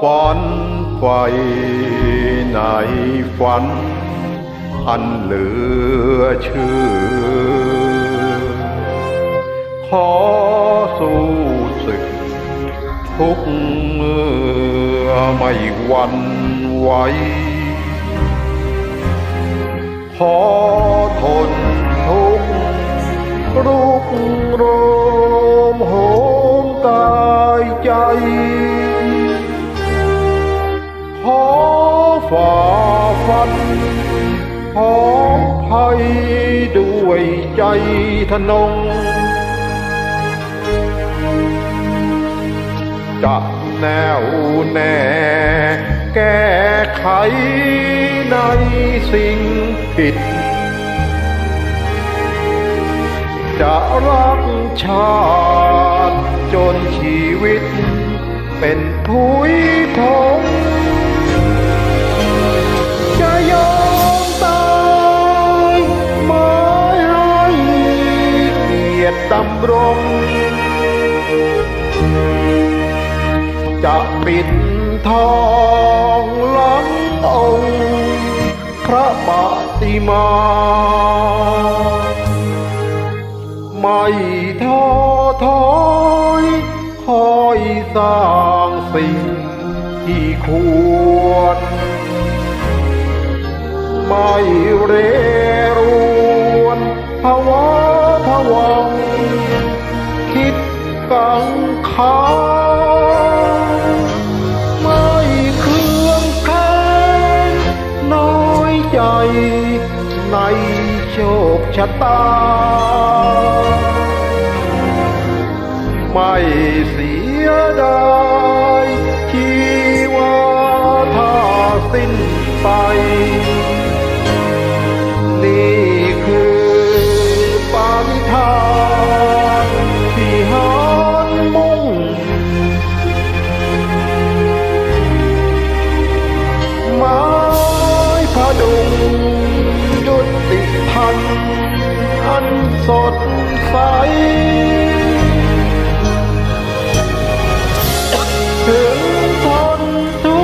ฝันไฟในฝัน อันเหลือเชื่อ ขอสู้ศึก ทุกเมื่อไม่หวันไหวขอทนทุกข์รุกโรมโหมกา ฝ่าฟันขอภัยด้วยใจทนง จะแนวแน่แก้ไขในสิ่งผิด จะรักชาติจนชีวิตเป็นผุยพงำรงจะปิดทองหลังองค์พระปฏิมา ไม่ท้อถอยคอยสร้างสิ่งที่ควร ไม่เรรวนภาวะผวัง งขาไม่เครื่องแค้นน้อยใจในโชคชะตา ไม่เสียดายชีวาถ้าสิ้นไป อันสดใสถึงทนทุ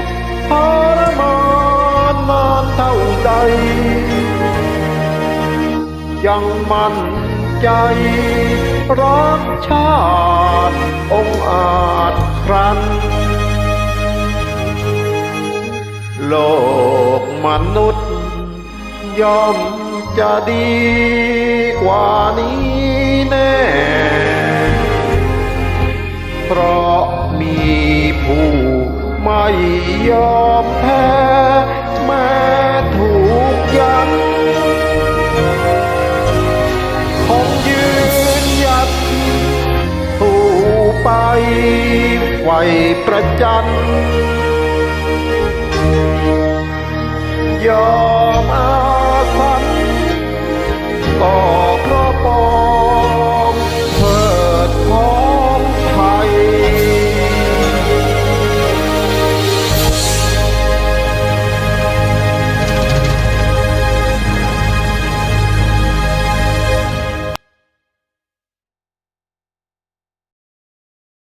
กข์ทรมานนานเท่าใด ยังมั่นใจรักชาติองอาจครั้น โลกมนุษย์ยอม จะดีกว่านี้แน่ เพราะมีผู้ไม่ยอมแพ้แม้ถูกยันคงยืนหยัดผู้ไปไฟประจันยอ